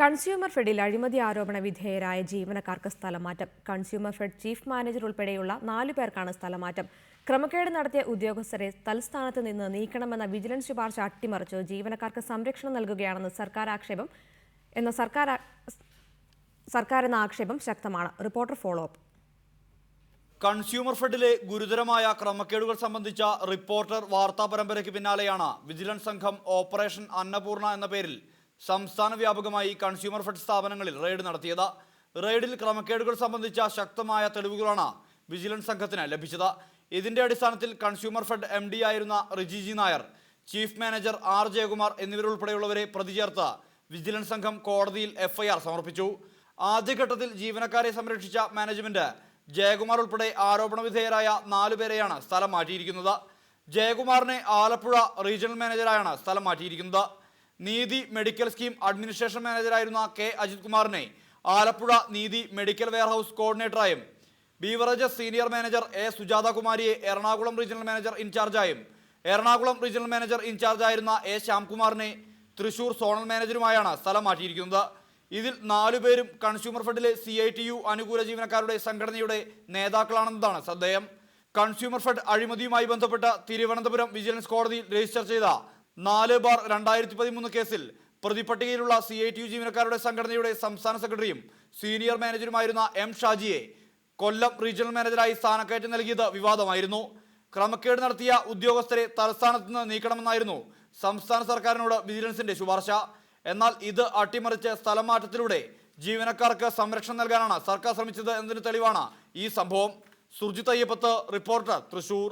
Consumer ഫെഡിൽ അഴിമതി ആരോപണ വിധേയരായ ജീവനക്കാർക്ക് സ്ഥലമാറ്റം. കൺസ്യൂമർ ഫെഡ് ചീഫ് മാനേജർ ഉൾപ്പെടെയുള്ള നാലു പേർക്കാണ് സ്ഥലമാറ്റം. ക്രമക്കേട് നടത്തിയ ഉദ്യോഗസ്ഥരെ തൽസ്ഥാനത്ത് നിന്ന് നീക്കണമെന്ന വിജിലൻസ് ശുപാർശ അട്ടിമറിച്ച്. ജീവനക്കാർക്ക് സംരക്ഷണം നൽകുകയാണെന്ന് സർക്കാർ ആക്ഷേപം എന്ന സർക്കാർ സർക്കാർ എന്ന ആക്ഷേപം ശക്തമാണ്. Reporter follow up. കൺസ്യൂമർ ഫെഡിലെ ഗുരുതരമായ ക്രമക്കേടുകൾ സംബന്ധിച്ച റിപ്പോർട്ടർ വാർത്താ പരമ്പരയ്ക്ക് പിന്നാലെയാണ് വിജിലൻസ് സംഘം ഓപ്പറേഷൻ അന്നപൂർണ എന്ന പേരിൽ സംസ്ഥാന വ്യാപകമായി കൺസ്യൂമർ ഫെഡ് സ്ഥാപനങ്ങളിൽ റെയ്ഡ് നടത്തിയത്. റെയ്ഡിൽ ക്രമക്കേടുകൾ സംബന്ധിച്ച ശക്തമായ തെളിവുകളാണ് വിജിലൻസ് സംഘത്തിന് ലഭിച്ചത്. ഇതിന്റെ അടിസ്ഥാനത്തിൽ കൺസ്യൂമർ ഫെഡ് എം ഡി ആയിരുന്ന Riji G Nair chief manager R Jayakumar എന്നിവരുൾപ്പെടെയുള്ളവരെ പ്രതി ചേർത്ത് വിജിലൻസ് സംഘം കോടതിയിൽ എഫ്ഐആർ സമർപ്പിച്ചു. ആദ്യഘട്ടത്തിൽ ജീവനക്കാരെ സംരക്ഷിച്ച മാനേജ്മെന്റ് ജയകുമാർ ഉൾപ്പെടെ ആരോപണ വിധേയരായ നാലുപേരെയാണ് സ്ഥലം മാറ്റിയിരിക്കുന്നത്. ജയകുമാറിനെ ആലപ്പുഴ റീജിയണൽ മാനേജറായാണ് സ്ഥലം മാറ്റിയിരിക്കുന്നത്. നീതി മെഡിക്കൽ സ്കീം അഡ്മിനിസ്ട്രേഷൻ മാനേജറായിരുന്ന കെ അജിത് കുമാറിനെ Alappuzha Neethi medical warehouse കോർഡിനേറ്ററായും beverages senior manager A Sujatha കുമാരിയെ Ernakulam regional manager ഇൻചാർജായും എറണാകുളം റീജിയണൽ മാനേജർ ഇൻചാർജായിരുന്ന എ ശ്യാംകുമാറിനെ തൃശൂർ സോണൽ മാനേജറുമായാണ് സ്ഥലം മാറ്റിയിരിക്കുന്നത് ഇതിൽ നാലുപേരും കൺസ്യൂമർ ഫെഡിലെ സി ഐ ടി യു അനുകൂല ജീവനക്കാരുടെ സംഘടനയുടെ നേതാക്കളാണെന്നതാണ് ശ്രദ്ധേയം കൺസ്യൂമർ ഫെഡ് അഴിമതിയുമായി ബന്ധപ്പെട്ട് തിരുവനന്തപുരം വിജിലൻസ് കോടതിയിൽ രജിസ്റ്റർ ചെയ്ത നാല് ബാർ രണ്ടായിരത്തി പതിമൂന്ന് കേസിൽ പ്രതിപട്ടികയിലുള്ള സി ഐ ടി യു ജീവനക്കാരുടെ സംഘടനയുടെ സംസ്ഥാന സെക്രട്ടറിയും സീനിയർ മാനേജറുമായിരുന്ന എം ഷാജിയെ കൊല്ലം റീജിയണൽ മാനേജറായി സ്ഥാനക്കയറ്റം നൽകിയത് വിവാദമായിരുന്നു. ക്രമക്കേട് നടത്തിയ ഉദ്യോഗസ്ഥരെ തലസ്ഥാനത്ത് നിന്ന് നീക്കണമെന്നായിരുന്നു സംസ്ഥാന സർക്കാരിനോട് വിജിലൻസിന്റെ ശുപാർശ. എന്നാൽ ഇത് അട്ടിമറിച്ച് സ്ഥലം മാറ്റത്തിലൂടെ ജീവനക്കാർക്ക് സംരക്ഷണം നൽകാനാണ് സർക്കാർ ശ്രമിച്ചത് എന്നതിന് തെളിവാണ് ഈ സംഭവം. സുർജിത് അയ്യപ്പത്ത് റിപ്പോർട്ടർ തൃശൂർ.